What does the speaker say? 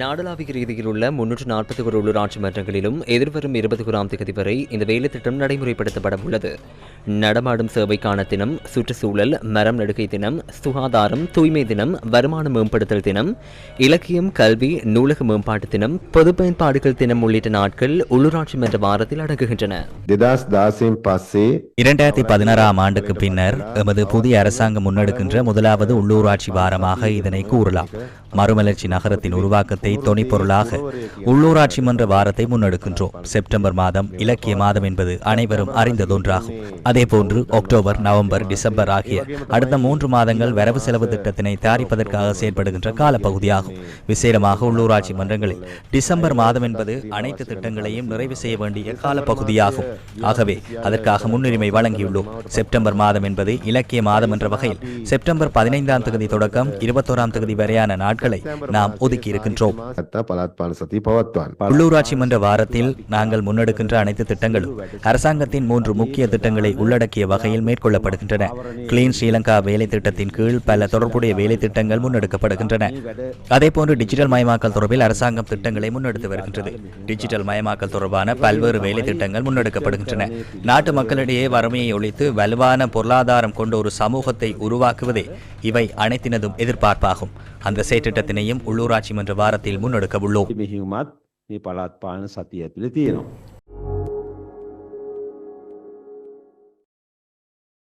நாடளாவிய ரீதியில் உள்ள முன்னூற்று நாற்பத்தி ஒரு உள்ளூராட்சி மன்றங்களிலும் எதிர்வரும் இருபத்தி ஓராம் தேதி வரை இந்த வேலைத்திட்டம் நடைமுறைப்படுத்தப்பட உள்ளது. நடமாடும் சேவைக்கான தினம் சுற்றுச்சூழல் மரம் நடுகை தினம் சுகாதாரம் தூய்மை தினம் வருமான மேம்படுத்தல் தினம் இலக்கியம் கல்வி நூலக மேம்பாட்டு தினம் பொது பயன்பாடுகள் தினம் உள்ளிட்ட நாட்கள் உள்ளூராட்சி மன்ற வாரத்தில் அடங்குகின்றன. இரண்டாயிரத்தி பதினாறாம் ஆண்டுக்கு பின்னர் எமது புதிய அரசாங்கம் முன்னெடுக்கின்ற முதலாவது உள்ளூராட்சி வாரமாக இதனை கூறலாம். மறுமலர்ச்சி நகரத்தின் உருவாக்கத்தை துணைப்பொருளாக உள்ளூராட்சி மன்ற வாரத்தை முன்னெடுக்கின்றோம். செப்டம்பர் மாதம் இலக்கிய மாதம் என்பது அனைவரும் அறிந்ததொன்றாகும். அதேபோன்று அக்டோபர் நவம்பர் டிசம்பர் ஆகிய அடுத்த மூன்று மாதங்கள் வரவு செலவு திட்டத்தினை தயாரிப்பதற்காக செயல்படுகின்ற காலப்பகுதியாகும். விசேடமாக உள்ளூராட்சி மன்றங்களில் டிசம்பர் மாதம் என்பது அனைத்து திட்டங்களையும் நிறைவு செய்ய வேண்டிய காலப்பகுதியாகும். ஆகவே அதற்காக முன்னுரிமை வழங்கியுள்ளோம். செப்டம்பர் மாதம் என்பது இலக்கிய மாதம் என்ற வகையில் செப்டம்பர் பதினைந்தாம் தேதி தொடக்கம் இருபத்தோராம் தேதி வரையான நாட்களை நாம் ஒதுக்கி இருக்கின்றோம். உள்ளூராட்சி மன்ற வாரத்தில் நாங்கள் முன்னெடுக்கின்ற அனைத்து திட்டங்களும் அரசாங்கத்தின் மூன்று முக்கிய திட்டங்களை உள்ளடக்கிய வகையில் மேற்கொள்ளப்படுகின்றன. கிளீன் ஸ்ரீலங்கா வேலை திட்டத்தின் கீழ் பல தொடர்புடைய வேலை திட்டங்கள் முன்னெடுக்கப்படுகின்றன. அதேபோன்று டிஜிட்டல் மயமாக்கல் தொடர்பில் அரசாங்கம் திட்டங்களை முன்னெடுத்து வருகின்றது. டிஜிட்டல் மயமாக்கல் தொடர்பான பல்வேறு வேலை திட்டங்கள் முன்னெடுக்கப்படுகின்றன. நாட்டு மக்களிடையே வறுமையை ஒழித்து வலுவான பொருளாதாரம் கொண்ட ஒரு சமூகத்தை உருவாக்குவதே இவை அனைத்தினதும் எதிர்பார்ப்பாகும். அந்த செயற்திட்டத்தினையும் உள்ளூராட்சி மன்ற வாரத்தில் முன்னெடுக்க உள்ளோம்.